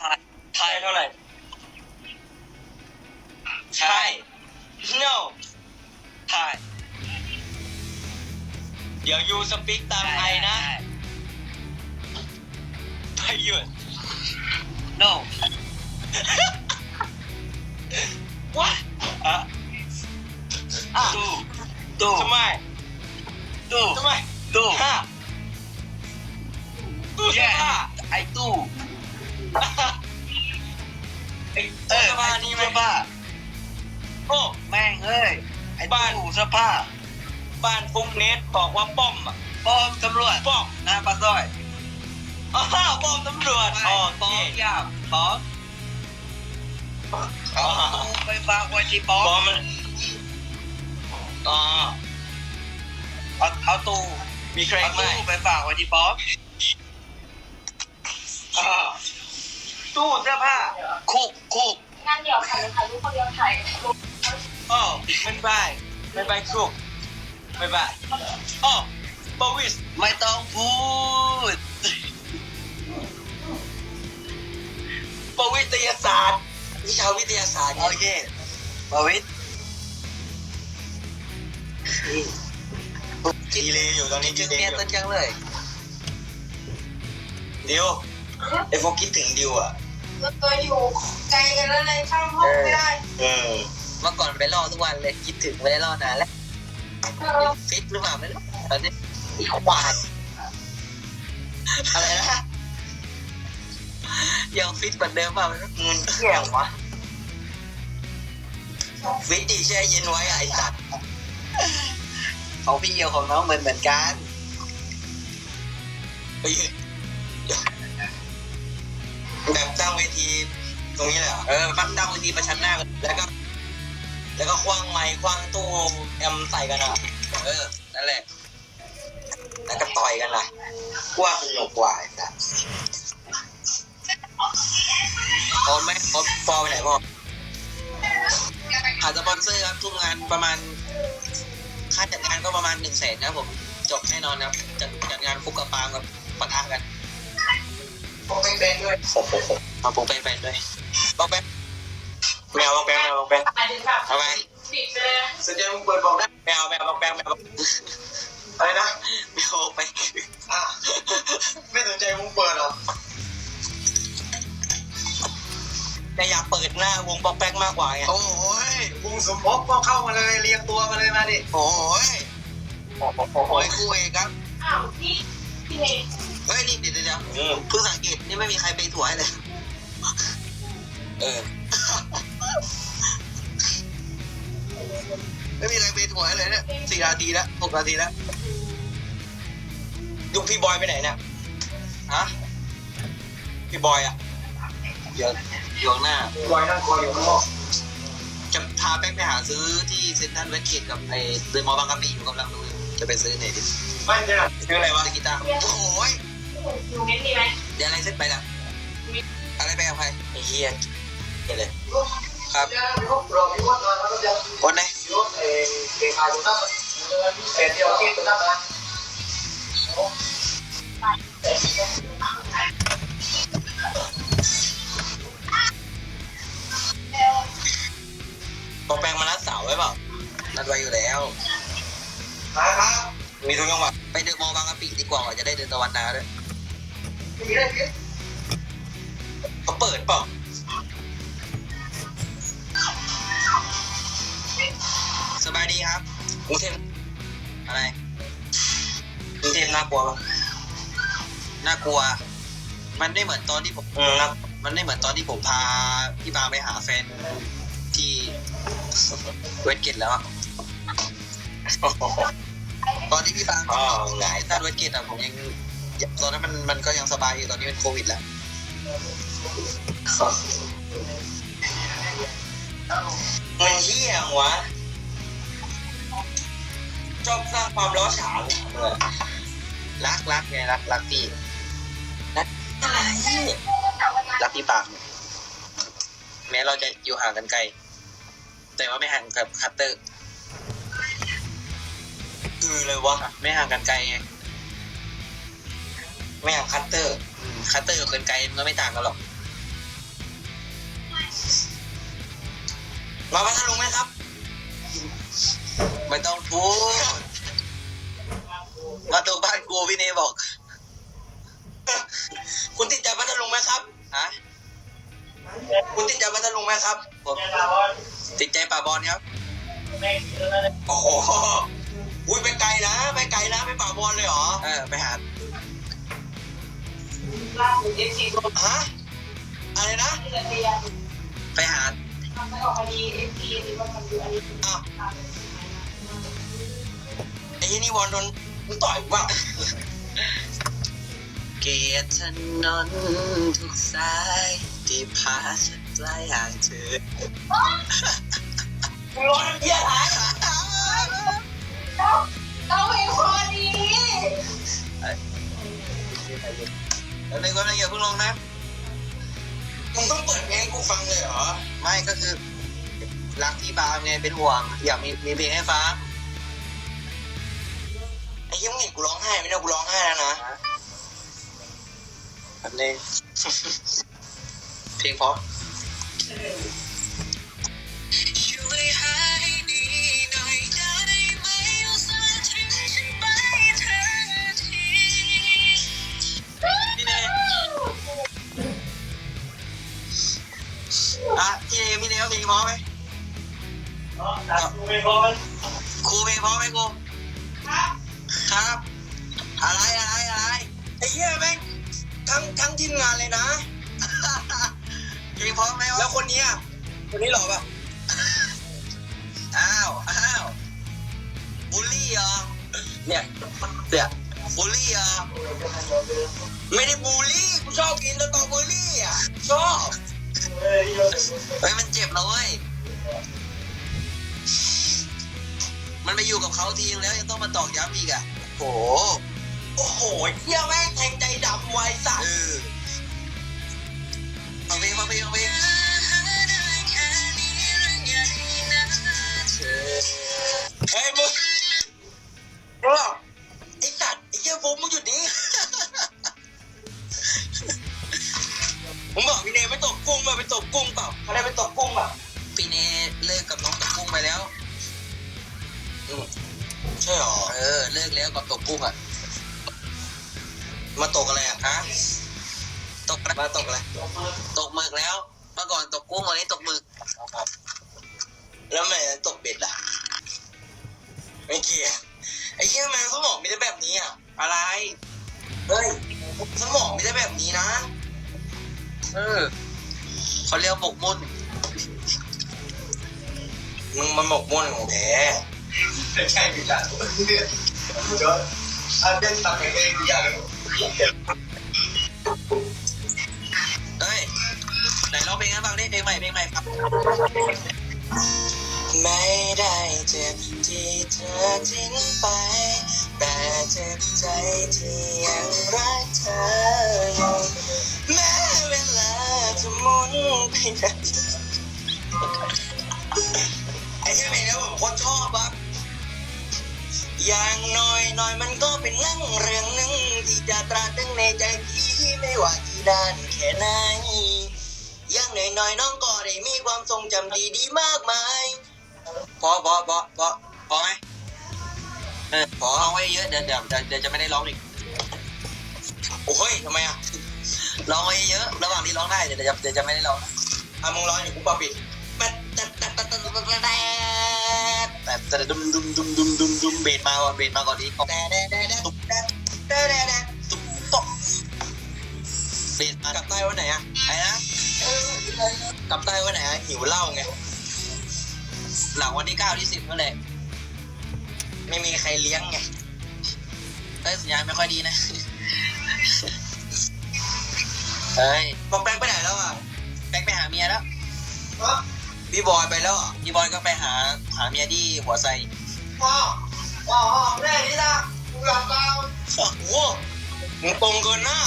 ถ่ายใช่เท่าไหร่ใช่ no ถ่ายเดี๋ยวยูสปิกตามไทยนะไทยหยุด no ว้าอะอะตู้ตู้ทำไมตู้ทำไมตู้ห้าตู้เสื้อผ้าไอ้ตู้ ไอ้ตู้เสื้อผ้านี่ไหมเสื้อผ้าโอ้แม่งเอ้ยไอ้บ้านตู้เสื้อผ้า บ้านฟุ้งเนสบอกว่าป้อมอะป้อมตำรวจป้อมหน้าปากซอยอ้าวป้อมตำรวจอ๋อป้อโอมเคยามป้อมอ๋อไปฝากไว้ที่ป้อมป้อมมันอ๋อเอาเอาตู้มีใครเอาไหมตู้ไปฝากไว้ที่ป้อม ตู้เสื้อผ้าคุกคุกงั้นเดี๋ยวถ่ายถ่ายรูปคนเดียวถ่ายรูปอ๋อไม่ไปไม่ไปครุกไม่ไปอ๋อปวิสไม่ต้องพูดปวิทยาศาสตร์วิชาวิทยาศาสตร์โอเคบวิทดีเลยอยู่ตอนนี้จึจึงงเมีเมียยต้นจังเลยดิวไอโฟกคิดถึงดิวอะ ตัวอยู่ไกลกันแล้วเลยข้ามห้องไม่ได้เออเมื่อก่อนไปล่อทุกวันเลยคิดถึงไม่ได้ล่อนานแล้วฟิตหรือเปล่าไม่รู้ตอนนี้อีกวานอะไรนะยังฟิตเหมือนเดิมเปล่าไม่รู้เงินเที่ยงวะฟิตดีแช่เย็นไว้อะไอสัตว์ของพี่เอียวของน้องเหมือนเหมือนกันไปยืน ทีตรงนี้เลยเหรอเออฟังดังเวทีประชันหน้ากันแล้วก็ แล้วก็คว้างไม้คว้างตู้แอมใส่กันอะ เออ นั่นแหละ แล้วก็ต่อยกันล่ะกว่าสนุกกว่าไอ้สัสพร้อมไหมพร้อมฟอไปไหนพ่อหาสปอนเซอร์ครับทุกงานประมาณ ค่าจัดงานก็ประมาณหนึ่งแสนนะครับผม จบแน่นอนครับ จัดจัดงานฟุกกับปาล์มกับปะทะกันผมไม่เป็นด้วยโอ้โห มาปุ๊กไปแฟนด้วยบอกแป๊บแมวบอกแป๊บแมวบอกแป๊บหมายถึงแบบทำไมปิดไปเลยสนใจมึงเปิดบอกได้แมวแมวบอกแป๊บแมวบอกอะไรนะแมวบอกไปอะไม่สนใจมึงเปิดเหรอแต่อยากเปิดหน้าวงบอกแป๊กมากกว่าไง โอ้ยบุงสมภพก็เข้ามาเลยเรียงตัวมาเลยมาดิ โอ้ยโอ้โหโอ้ยคู่เองครับ อ้าวพี่พี่เมย์เฮ้ยนี่เดี๋ยวเดี๋ยวเดี๋ยวอืมเพิ่งสังเกตนี่ไม่มีใครไปถั่วให้เลย เออ ไม่มีใครไปถั่วให้เลยเนี่ยสี่นาทีแล้วหกนาทีแล้วยุคพี่บอยไปไหนเนี่ยฮะพี่บอยอะเดี๋ยวอยู่ข้างหน้าพี่บอยนั่งคอยอยู่ข้างนอกจะพาแป้งไปหาซื้อที่เซ็นทรัลเวสเกตกับไอ้เดอะมอลล์บางกะปิอยู่กำลังดูอยู่จะไปซื้อไหนดิไม่ใช่หรอชื่ออะไรวะซื้อกีตาร์โอ้ยอยู่เม้นดีไหมเดี๋ยวอะไรเซ็ตไปนะอะไรไปกับใครไอ้เฮีย เฮียเลย ครับรอพี่วัดมาแล้วก็จะคนไหนรถเอเก่งอายุนั่นเอ็ดเดียวที่ตัวนั่นนะบอกแปลงมานัดเสาร์ไว้เปล่านัดไว้อยู่แล้วนะครับมีทุกจังหวัดไปเดอะมอลล์บางกะปิดีกว่าจะได้เดินตะวันนาด้วยมีได้ที่เขาเปิดเปล่า สบายดีครับกรุงเทพอะไรกรุงเทพน่ากลัวปะน่ากลัว มันไม่เหมือนตอนที่ผมอืมนะมันไม่เหมือนตอนที่ผมพาพี่ปาไปหาแฟนที่เวสเกตแล้วอะตอนที่พี่ปาอ๋อหงายท่านเวสเกตอะผมยังตอนนั้นมันมันก็ยังสบายอยู่ตอนนี้เป็นโควิดแล้วมันเฮี้ยวะ ชอบสร้างความร้อนฉาวรักรักไงรักรักพี่รักรักพี่ปากแม้เราจะอยู่ห่างกันไกล แต่ว่าไม่ห่างกับคัตเตอร์ คือเลยวะไม่ห่างกันไกลไงไม่ห่างคัตเตอร์คัตเตอร์กับกันไกลก็ไม่ต่างกันหรอกมาพัทลุงไหมครับ ไม่ต้องพูด มาตรงบ้านกูพี่เนบอก คุณติดใจพัทลุงไหมครับฮะคุณติดใจพัทลุงไหมครับผมติดใจป่าบอลครับ โอ้โหอุ้ยไปไกลนะไปไกลนะไปป่าบอลเลยเหรอ เออไปหาล่าสุดเอฟซีโดนฮะอะไรนะที่ระเบียงไปหาทำไม่ออกคดีเอฟซีหรือว่าทำดู อันนี้อ้าวไอ้ที่นี่บอลโดนมึงต่อยกูเปล่าเกียรติถนนทุกสายที่พาฉันปลายห่างเธอมึงร้อนเยี่ยหายเราเป็นคนดีแล้วในวันนี้อย่าเพิ่งลงนะมึงต้องเปิดเพลงกูฟังเลยเหรอ ไม่ก็คือ รักพี่บางไงเป็นห่วง อยากมีมีเพลงให้ฟัง ไอ้เหี้ยังเห็นกูร้องไห้ไหมเนี่ยกูร้องไห้แล้วนะแป๊บนึงเพลงเพราะช่วยหาให้ดีหน่อยได้ไหมอุตส่าห์ทิ้งฉันไปเธอทีพี่เนอะพี่เนพี่เนเอาเพลงเพราะไหมครูเพลงเพราะไหมครู นนี้หล่อป่ะ อ้าว อ้าวบูลลี่เหรอเนี่ยเนี่ยบูลลี่เหรอไม่ได้บูลลี่กูชอบกินสตรอเบอรี่อะชอบเฮ้ยมันเจ็บนะเว้ยมันไปอยู่กับเขาทีนึงแล้วยังต้องมาตอกย้ำอีกอะโอ้โหโอ้โหเหี้ยแม่งแทงใจดำไวสัตว์เออฟังเพลงฟังเพลงฟังเพลง เฮ้ยมึงเออไอ้สัตว์ไอ้เหี้ยโฟมมึงหยุดดิผมบอกพี่เนยไปตกกุ้งมาไปตกกุ้งเปล่าเขาได้ไปตกกุ้งเปล่าพี่เนยเลิกกับน้องตกกุ้งไปแล้วอืมใช่หรอ เออ เลิกแล้วกับตกกุ้งอะ อ้เหี้ยแมงสมองมีแต่แบบนี้อะ อะไร เฮ้ยสมองมีแต่แบบนี้นะ เออเขาเรียกหมกมุ่นมึงมันหมกมุ่นของแท้ใช่พี่จ๋าเดี๋ยวอันเป็นทำเองอย่างเฮ้ยไหนร้องเพลงกันบ้างดิเพลงใหม่เพลงใหม่ครับไม่ได้เจ็บที่เธอทิ้ง ที่ยังรักเธออยู่แม้เวลาจะหมุนไปไหนไอ้เหี้ยเพลงนี้ผมโคนชอบครับอย่างน้อยน้อยมันก็เป็นเรื่องเรื่องหนึ่งที่จะตราตรึงในใจพี่ไม่ว่ากี่ด้านแค่ไหนอย่างน้อยน้อยน้องก็ได้มีความทรงจำดีๆมากมายพอพอพอพอพอไหม เออพอร้องไว้เยอะเดี๋ยวเดี๋ยวเดี๋ยวเดี๋ยวจะไม่ได้ร้องอีก โอ้ยทำไมอะร้องไว้เยอะระหว่างที่ร้องได้เดี๋ยวจะเดี๋ยวจะไม่ได้ร้องอะมึงร้องอยู่กูปะปิดแต่แต่แต่แต่แต่แต่แต่ดุมดุมดุมดุมดุมดุมเบสมาก่อนเบสมาก่อนดีแต่แต่แต่แต่ตุ๊บแต่แต่แต่แต่ตุ๊บตบเบสมากลับใต้วันไหนอะไอ้นะกลับใต้วันไหนอะหิวเหล้าไงหลังวันที่เก้าที่สิบนั่นแหละ ไม่มีใครเลี้ยงไงเอ้ยสัญญาณไม่ค่อยดีนะเฮ้ยปองแป้งไปไหนแล้วอะแป้งไปหาเมียแล้วพี่บอยไปแล้วอะพี่บอยก็ไปหาหาเมียที่หัวไซพ่อพ่อแม่นี่นะกูหลับตาโอ้โหมึงตรงเกินหน้า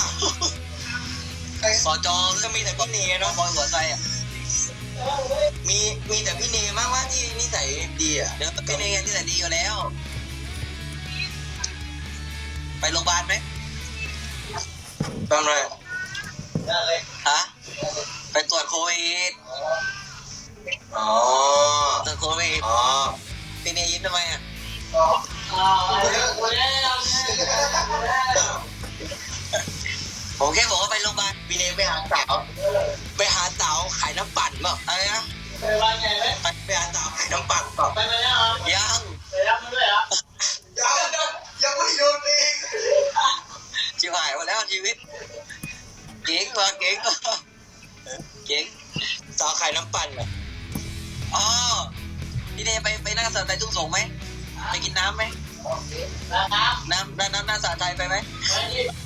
สอจอก็มีแต่พี่เนเนาะบอยหัวไซอะมีมีแต่พี่เนมากว่าที่นิสัยดีอะเดี๋ยวพี่เนนิสัยดีอยู่แล้ว ไปโรงพยาบาลไหมทำไรฮะไปตรวจโควิดอ๋อยิ้มทำไมอะผมแค่บอกว่าไปโรงพยาบาลวีเนไปหาสาวไปหาสาวขายน้ำปั่นเปล่าอะไรนะไปไปหาสาวขายน้ำปั่นเปล่ายังยังยังาวขายน้ำปั่นเหรออ๋อพี่เนไปไปนั่งสาใจทุ่งสงไหมไปกินน้ำไหมน้ำน้ำน้ำหน้าสาไทยไปไหม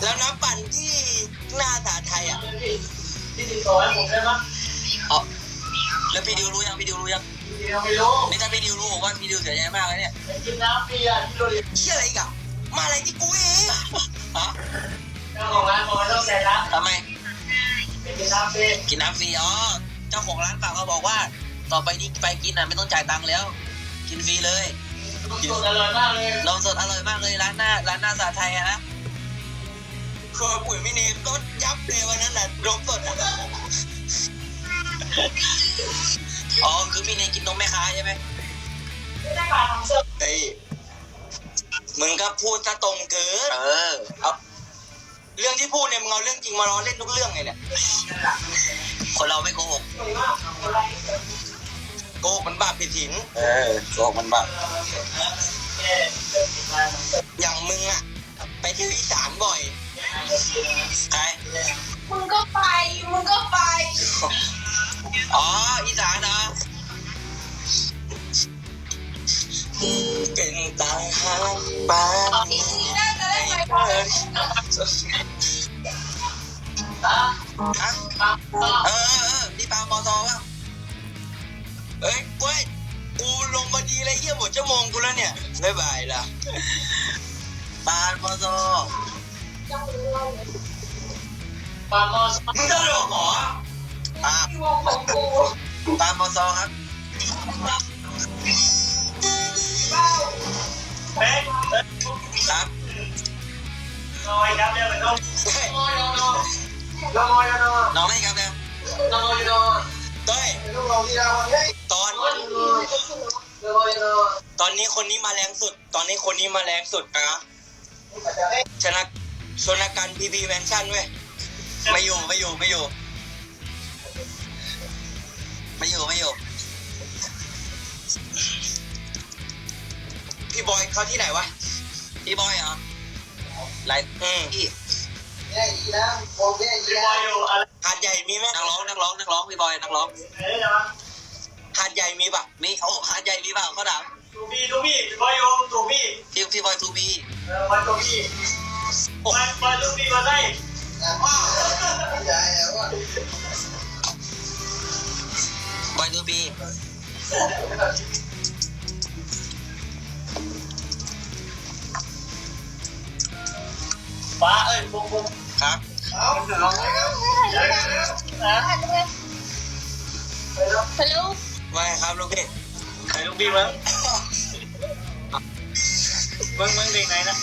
แล้วน้ำปั่นที่หน้าสาไทยอะอ๋อแล้วพี่ดิวรู้ยังพี่ดิวรู้ยังนี่ถ้าพี่ดิวรู้ผมว่าพี่ดิวเสียใจมากเลยเนี่ยเชื่ออะไรอีกอะมาอะไรที่กูเองฮะทำไมกินน้ำฟรีอ๋อ เจ้าของร้านฝากเขาบอกว่า ต่อไปนี้ไปกินอะไม่ต้องจ่ายตังค์แล้ว กินฟรีเลยนมสดอร่อยมากเลยร้านหน้าร้านหน้าสาไทยอะนะคือปุ๋ยมินิก็ยับเลยวันนั้นแหละนมสดอะอ๋อคือพี่เนยกินนมแม่ค้าใช่ไหมเฮ้ยมึงก็พูดซะตรงเกินเออเอาเรื่องที่พูดเนี่ยมึงเอาเรื่องจริงมาล้อเล่นทุกเรื่องไงเนี่ย คนเราไม่โกหกโกหกมันบาปผิดศีลเออโกหกมันบาปอย่างมึงอะไปเที่ยวอีสานบ่อยใครมึงก็ไป มึงก็ไป อ๋อ อีสานเหรอเป็นตาหางปลาทีนี้น่าจะได้ไปเออ ฮะเออเออนี่ปลามอซอวะเอ้ยกล้วยกูลงมาดีเลยเยี่ยหมดชั่วโมงกูแล้วเนี่ยบ๊ายบายล่ะปลามอซอปามอซอมึงจะหลอกเหรออ่าปลามอซอครับเบ้าครับน้อยครับเดี๋ยวไปต้องเฮ้ยน้อย น้อยน้อยน้องไม่ครับเนี่ยน้อยน้อยเต้ยตอนตอนนี้คนนี้มาแรงสุด ตอนนี้คนนี้มาแรงสุดนะชนะชนกันพีพีแมนชั่นเว้ยไม่อยู่ไม่อยู่ไม่อยู่ไม่อยู่ไม่อยู่พี่บอยเขาที่ไหนวะพี่บอยเหรอไรอืม หาดใหญ่มีไหมนักร้องนักร้องนักร้องพี่บอยนักร้องเอ๊ะนะหาดใหญ่มีปะมีโอ้หาดใหญ่มีปะเขาถามตูบี้ตูบี้พี่บอยอยู่ตูบี้พี่พี่บอยทูบีเออวันตูบี้วันวันตูบี้มาได้บอยทูบี ฟ้าเอ้ยบุ้งบุ้งครับร้องไห้ครับนะฮัลโหลว่าไงครับลูกพี่ใครลูกบี้มั้งมึงมึงเด็กไหนนะ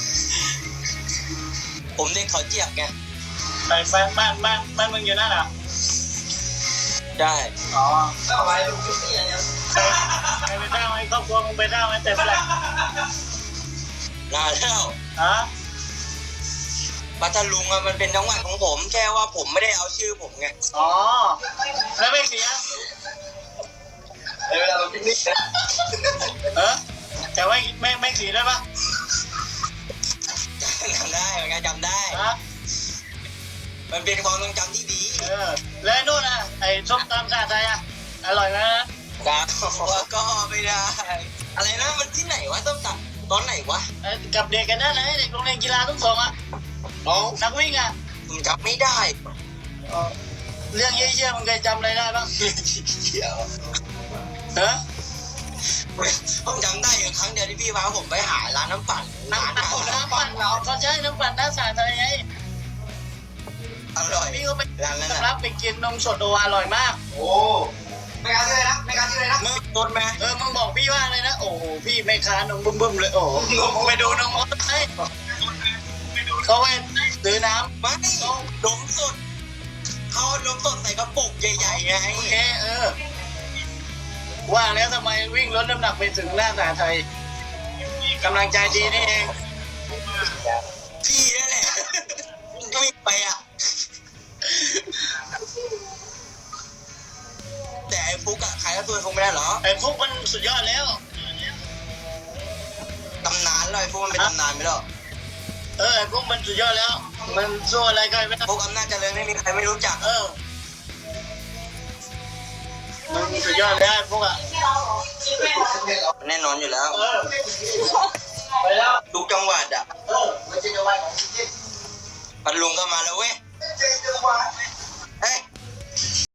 ผมเด็กเขาเจียกไงไปบ้านบ้านบ้านบ้านมึงอยู่นั่นอะได้อ๋อแล้วไปลูกบี้อะไรเนี่ยใครใครไปสร้าไว้ครอบครัวมึงไปสร้าไว้แต่เมื่อไหร่นานแล้วฮะ ปัทลุงอะมันเป็นจังหวัดของผม แค่ว่าผมไม่ได้เอาชื่อผมไงอ๋อ แล้วไม่เสียในเวลาเราพิกนิกเออแต่ว่าไม่ไม่สีได้ปะจำได้เหมือนกันจำได้ ฮะมันเป็นความทรงจำที่ดีเออ แล้วไอ้นู่นอะไอ้ส้มตำชาไทยอะอร่อยไหมนะครับว่าก็ไม่ได้ อะไรนะมันที่ไหนวะต้มตับตอนไหนวะไอ้กับเด็กกันนั่นแหละเด็กโรงเรียนกีฬาทุกสองอะ น้องนักวิ่งอะผมจำไม่ได้เรื่องเยี่ยๆมึงเคยจำอะไรได้บ้างเดี๋ยวเออผมจำได้อยู่ครั้งเดียวที่พี่พาผมไปหาร้านน้ำปั่นร้านน้ำหาปั่นร้านน้ำน้ำปั่ปั่นนเราเขาใช้น้ำปั่นน้าสาไทยไงอร่อยพี่ก็ไปร้านนั้นสำน่ะรับไปกินนมสดโออร่อยมาก โอ้ไม่การชื่ออะไรนะไม่การชื่ออะไรนะมึงต้นไหมเออมึงบอกพี่ว่าเลยนะโอ้โหพี่ไม่ค้านมบึ้มๆเลยโอ้โหไปดูนมอสไอ้เขาไป ซื้อน้ำไม่นมสดเขาเอานมสดใส่กระปุกใหญ่ๆไงโอเคเออ ว่าแล้วทำไมวิ่งลดน้ำหนักไปถึงหน้าสาไทยกำลังใจดีนี่เองพี่นั่นแหละก็ไม่ไปอะ แต่ไอ้ฟุกอะใครก็ตัวคงไม่ได้หรอไอ้ฟุกมันสุดยอดแล้วตำนานเลยไอ้ฟุกมันเป็นตำนานไปแล้ว เออไอ้ฟุกมันสุดยอดแล้ว มันสู้อะไรก็ไม่ได้ฟุกอำนาจเจริญไม่มีใครไม่รู้จักเออมันสุดยอดแล้วไอ้ฟุกอะแน่นอนอยู่แล้วเออไปแล้วทุกจังหวัดอะเออไม่ใช่จะไหวของจริงพัทลุงก็มาแล้ว